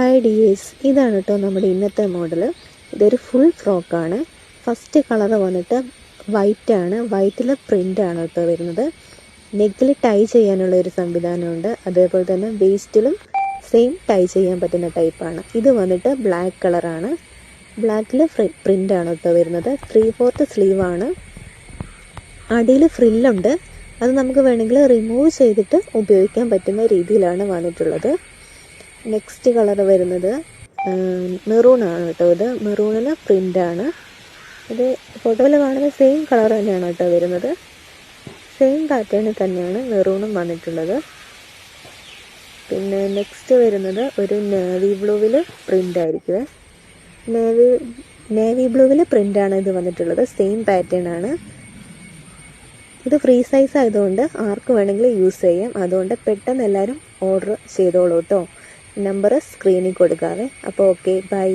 Hi dears ഇതാണ് കേട്ടോ നമ്മുടെ ഇന്നത്തെ മോഡൽ ഇതൊരു ഫുൾ ഫ്രോക്കാണ് ഫസ്റ്റ് കളർ വന്നിട്ട് വൈറ്റ് ആണ്. വൈറ്റിൽ പ്രിന്റ് ആണ് കേട്ടോ വരുന്നത്. നെക്കിൽ ടൈ ചെയ്യാനുള്ള ഒരു സംവിധാനമുണ്ട്. അതേപോലെ തന്നെ വേസ്റ്റിലും സെയിം ടൈ ചെയ്യാൻ പറ്റുന്ന ടൈപ്പാണ് ഇത് വന്നിട്ട് ബ്ലാക്ക് കളറാണ് ബ്ലാക്കിൽ പ്രിന്റ് ആണ് കേട്ടോ വരുന്നത്. ത്രീ ഫോർത്ത് സ്ലീവ് ആണ്. അടിയിൽ ഫ്രില്ലുണ്ട് അത് നമുക്ക് വേണമെങ്കിൽ റിമൂവ് ചെയ്തിട്ട് ഉപയോഗിക്കാൻ പറ്റുന്ന രീതിയിലാണ് വന്നിട്ടുള്ളത്. നെക്സ്റ്റ് കളർ വരുന്നത് മെറൂൺ ആണ് കേട്ടോ ഇത്. മെറൂണിന് ആണ്. ഇത് ഫോട്ടോയിൽ കാണുന്ന സെയിം കളർ തന്നെയാണ് കേട്ടോ വരുന്നത്. സെയിം പാറ്റേണിൽ തന്നെയാണ് മെറൂണും വന്നിട്ടുള്ളത്. പിന്നെ നെക്സ്റ്റ് വരുന്നത് ഒരു നേവി ബ്ലൂവിൽ പ്രിന്റ് ആയിരിക്കുമേ നേവി നേവി ബ്ലൂവിൽ ആണ് ഇത് വന്നിട്ടുള്ളത്. സെയിം പാറ്റേൺ ആണ്. ഇത് ഫ്രീ സൈസ് ആയതുകൊണ്ട് ആർക്ക് വേണമെങ്കിലും യൂസ് ചെയ്യാം. അതുകൊണ്ട് പെട്ടെന്ന് എല്ലാവരും ഓർഡർ ചെയ്തോളൂ കേട്ടോ. നമ്പർ സ്ക്രീനിൽ കൊടുക്കാവേ. അപ്പോൾ ഓക്കെ ബൈ.